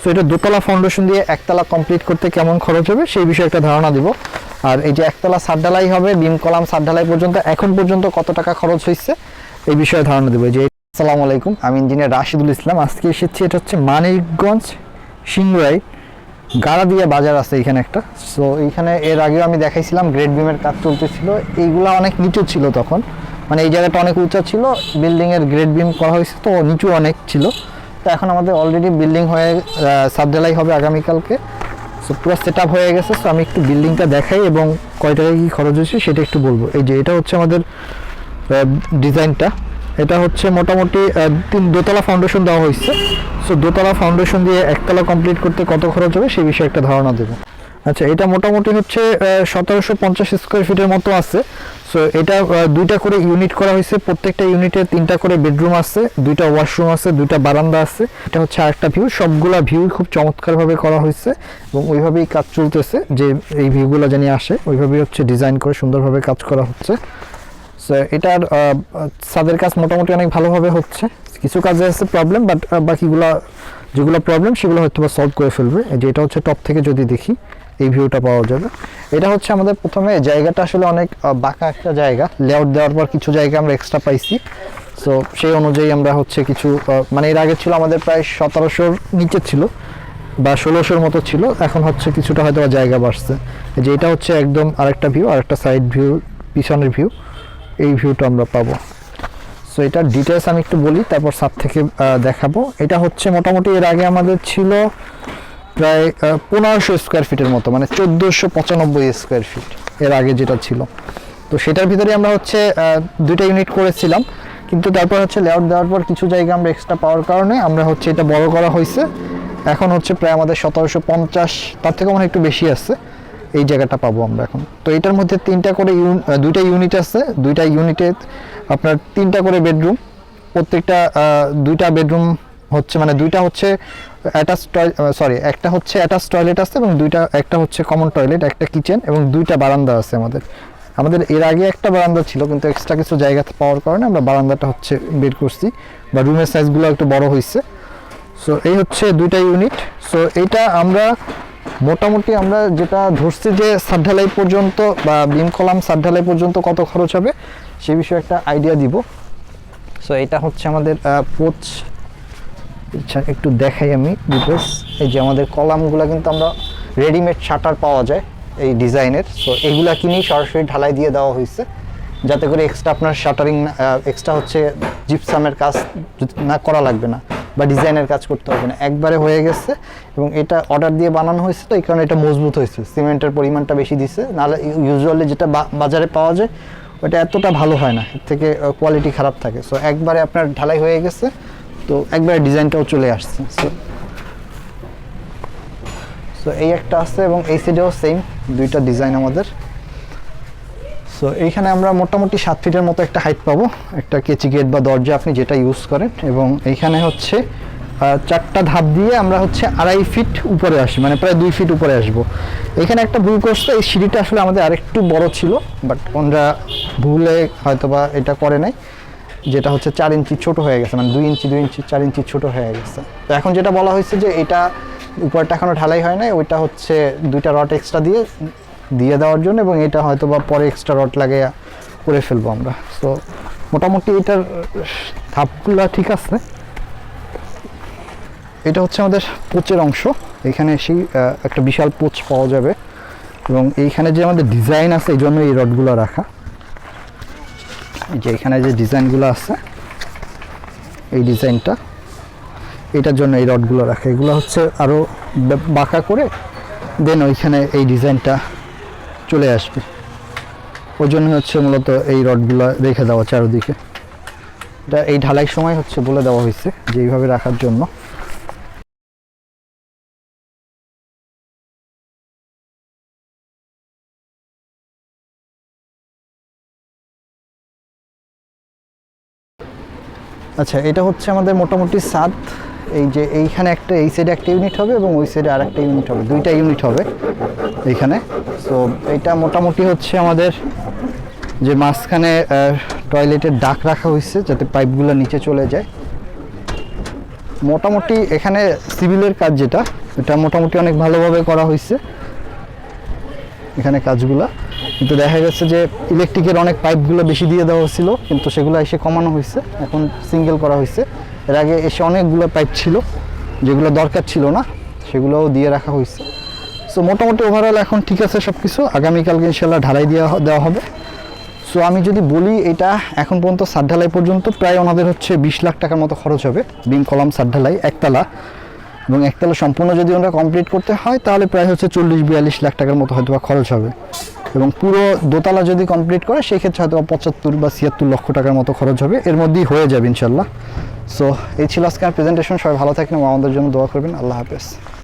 So এটা দোতলা foundation দিয়ে একতলা কমপ্লিট করতে কেমন খরচ হবে সেই বিষয়ে একটা ধারণা দিব। আর এই যে একতলা সাত ঢালাই হবে বিম কলাম সাত ঢালাই পর্যন্ত, এখন পর্যন্ত কত টাকা খরচ হয়েছে এই বিষয়ে ধারণা দেবো। যে, আসসালামু আলাইকুম, আমি ইঞ্জিনিয়ার রাশিদুল ইসলাম। আজকে এসেছি, এটা হচ্ছে মানিকগঞ্জ সিংরাই গাড়াদিয়া বাজার আছে এখানে একটা। সো এইখানে এর আগেও আমি দেখাইছিলাম গ্রেড বিমের কাজ চলতেছিল। এইগুলা অনেক নিচু ছিল তখন। মানে এই জায়গাটা অনেক উঁচা ছিল বিল্ডিংয়ের গ্রেড বিম করা হয়েছে তো, নিচু অনেক ছিল। তো এখন আমাদের অলরেডি বিল্ডিং হয়ে সাবডালাই হবে আগামীকালকে। সো পুরো সেট হয়ে গেছে সো আমি একটু বিল্ডিংটা দেখাই এবং কয় টাকা কী খরচ হয়েছে সেটা একটু বলব। এই যে, এটা হচ্ছে আমাদের ডিজাইনটা এটা হচ্ছে মোটামুটি তিন দোতলা ফাউন্ডেশন দেওয়া হয়েছে। সো দোতলা ফাউন্ডেশন দিয়ে একতলা কমপ্লিট করতে কত খরচ হবে সেই বিষয়ে একটা ধারণা দেবো। আচ্ছা এটা মোটামুটি হচ্ছে সতেরোশো পঞ্চাশ স্কোয়ার ফিটের মতো আছে। সো এটা দুইটা করে ইউনিট করা হয়েছে। প্রত্যেকটা ইউনিটে তিনটা করে বেডরুম আছে, দুইটা ওয়াশরুম আছে, দুইটা বারান্দা আছে। এটা হচ্ছে আরেকটা ভিউ সবগুলা ভিউ খুব চমৎকারভাবে করা হয়েছে এবং ওইভাবেই কাজ চলতেছে। যে এই ভিউগুলো জানি আসে, ওইভাবেই হচ্ছে ডিজাইন করে সুন্দরভাবে কাজ করা হচ্ছে। সো এটার ছাদের কাজ মোটামুটি অনেক ভালোভাবে হচ্ছে। কিছু কাজে আছে প্রবলেম বাট বাকিগুলা যেগুলো প্রবলেম সেগুলো হয়তো বা সলভ করে ফেলবে। যে এটা হচ্ছে টপ থেকে যদি দেখি। এই ভিউটা পাওয়া যাবে এটা হচ্ছে আমাদের প্রথমে, জায়গাটা আসলে অনেক বাঁকা একটা জায়গা। লেআউট দেওয়ার পর কিছু জায়গা আমরা এক্সট্রা পাইছি। সো সেই অনুযায়ী আমরা হচ্ছে কিছু মানে এর আগে ছিল আমাদের প্রায় সতেরোশোর নিচে ছিল, বা ষোলোশোর মতো ছিল। এখন হচ্ছে কিছুটা হয়তো জায়গা বাড়ছে। যে এটা হচ্ছে একদম আরেকটা ভিউ আরেকটা সাইড ভিউ পিছনের ভিউ এই ভিউটা আমরা পাবো। সো এটার ডিটেলস আমি একটু বলি, তারপর সাত থেকে দেখাবো। এটা হচ্ছে মোটামুটি এর আগে আমাদের ছিল প্রায় পনেরোশো স্কোয়ার ফিটের মতো মানে চোদ্দোশো পঁচানব্বই স্কোয়ার ফিট এর আগে যেটা ছিল। তো সেটার ভিতরে আমরা হচ্ছে দুইটা ইউনিট করেছিলাম। কিন্তু তারপর হচ্ছে লেআউট দেওয়ার পর কিছু জায়গা আমরা এক্সট্রা পাওয়ার কারণে আমরা হচ্ছে এটা বড় করা হয়েছে। এখন হচ্ছে প্রায় আমাদের সতেরোশো পঞ্চাশ, তার থেকে মনে একটু বেশি আছে। এই জায়গাটা পাবো আমরা এখন। তো এটার মধ্যে তিনটা করে দুইটা ইউনিট আছে। দুইটা ইউনিটে আপনার তিনটা করে বেডরুম প্রত্যেকটা দুইটা বেডরুম হচ্ছে মানে দুইটা হচ্ছে অ্যাটাচ সরি একটা হচ্ছে অ্যাটাচ টয়লেট আছে এবং দুইটা, একটা হচ্ছে কমন টয়লেট, একটা কিচেন এবং দুইটা বারান্দা আছে আমাদের। আমাদের এর আগে একটা বারান্দা ছিল, কিন্তু এক্সট্রা কিছু জায়গা পাওয়ার কারণে আমরা বারান্দাটা হচ্ছে বের করছি বা রুমের সাইজগুলো একটু বড় হয়েছে সো এই হচ্ছে দুইটা ইউনিট সো এটা আমরা মোটামুটি আমরা যেটা ধরছি যে সাতঢালাই পর্যন্ত বা বিম কলাম সাতঢালাই পর্যন্ত কত খরচ হবে, সে বিষয়ে একটা আইডিয়া দিব। সো এটা হচ্ছে আমাদের পোচ আচ্ছা একটু দেখাই আমি ডিটেলস এই যে আমাদের কলামগুলো কিন্তু আমরা রেডিমেড শাটার পাওয়া যায় এই ডিজাইনের সো এগুলা কিনেই সরাসরি ঢালাই দিয়ে দেওয়া হয়েছে, যাতে করে এক্সট্রা আপনার শাটারিং এক্সট্রা হচ্ছে জিপসামের কাজ না করা লাগবে না বা ডিজাইনের কাজ করতে হবে না। একবারে হয়ে গেছে এবং এটা অর্ডার দিয়ে বানানো হয়েছে তো, এই কারণে এটা মজবুত হয়েছে। সিমেন্টের পরিমাণটা বেশি দিছে, নাহলে ইউজুয়ালি যেটা বাজারে পাওয়া যায়, ওটা এতটা ভালো হয় না। এর থেকে কোয়ালিটি খারাপ থাকে। সো একবারে আপনার ঢালাই হয়ে গেছে। তো একবার ডিজাইনটাও চলে আসছে সো এই একটা আছে এবং এই সাইডেও সেম দুইটা ডিজাইন আমাদের। সো এইখানে আমরা মোটামুটি সাত ফিটের মতো একটা হাইট পাবো, একটা কেচি গেট বা দরজা আপনি যেটা ইউজ করেন, এবং এইখানে হচ্ছে চারটা ধাপ দিয়ে আমরা হচ্ছে আড়াই ফিট উপরে আসি মানে প্রায় দুই ফিট উপরে আসব। এখানে একটা ভুল করছে, এই সিঁড়িটা আসলে আমাদের আরেকটু বড় ছিল বাট ওনরা ভুলে হয়তো বা এটা করে নাই। যেটা হচ্ছে চার ইঞ্চি ছোট হয়ে গেছে মানে দুই ইঞ্চি দুই ইঞ্চি চার ইঞ্চি ছোট হয়ে গেছে। তো এখন যেটা বলা হয়েছে যে এটা উপরটা এখনও ঢালাই হয় নাই ওইটা হচ্ছে দুইটা রড এক্সট্রা দিয়ে দিয়ে দেওয়ার জন্য এবং এটা হয়তো বা পরে এক্সট্রা রড লাগিয়ে করে ফেলব আমরা। তো মোটামুটি এটার ধাপগুলো ঠিক আছে। এটা হচ্ছে আমাদের পোচের অংশ। এখানে আহ, একটা বিশাল পোচ পাওয়া যাবে। এবং এইখানে যে আমাদের ডিজাইন আছে এই জন্য এই রডগুলো রাখা। যে এখানে যে ডিজাইনগুলো আছে, এই ডিজাইনটা, এটার জন্য এই রডগুলো রাখে। এগুলো হচ্ছে আরও বাঁকা করে, দেন ওইখানে এই ডিজাইনটা চলে আসবে। ওই জন্য হচ্ছে মূলত এই রডগুলো রেখে দেওয়া চারদিকে। এটা এই ঢালাই সময় হচ্ছে বলে দেওয়া হয়েছে, যে এইভাবে রাখার জন্য। আচ্ছা এটা হচ্ছে আমাদের মোটামুটি সাত। এই যে এইখানে একটা, এই সাইডে একটা ইউনিট হবে এবং ওই সাইডে আর একটা ইউনিট হবে। দুইটা ইউনিট হবে এইখানে। তো এটা মোটামুটি হচ্ছে আমাদের যে মাঝখানে টয়লেটের ডাক রাখা হয়েছে যাতে পাইপগুলো নিচে চলে যায়। মোটামুটি এখানে সিভিলের কাজ যেটা, এটা মোটামুটি অনেক ভালোভাবে করা হয়েছে। এখানে কাজগুলা। কিন্তু দেখা গেছে যে ইলেকট্রিকের অনেক পাইপগুলো বেশি দিয়ে দেওয়া হয়েছিল, কিন্তু সেগুলো এসে কমানো হয়েছে। এখন সিঙ্গেল করা হয়েছে। এর আগে এসে অনেকগুলো পাইপ ছিল, যেগুলো দরকার ছিল না, সেগুলোও দিয়ে রাখা হয়েছে। সো মোটামুটি ওভারঅল এখন ঠিক আছে সব কিছু আগামীকালকে ইনশাল্লাহ ঢালাই দেওয়া দেওয়া হবে। সো আমি যদি বলি, এটা এখন পর্যন্ত সাত ঢালাই পর্যন্ত প্রায় ওনাদের হচ্ছে বিশ লাখ টাকার মতো খরচ হবে বিম কলাম সাত ঢালাই, একতলা। এবং একতলা সম্পূর্ণ যদি ওনারা কমপ্লিট করতে হয়, তাহলে প্রায় হচ্ছে চল্লিশ, বিয়াল্লিশ লাখ টাকার মতো হয়তো খরচ হবে। এবং পুরো দোতলা যদি কমপ্লিট করে সেই ক্ষেত্রে হয়তো পঁচাত্তর বা ছিয়াত্তর লক্ষ টাকার মতো খরচ হবে। এর মধ্যেই হয়ে যাবে ইনশাল্লাহ। সো এই ছিল আজকে আমার প্রেজেন্টেশন সবাই ভালো থাকেন এবং আমাদের জন্য দোয়া করবেন। আল্লাহ হাফেজ।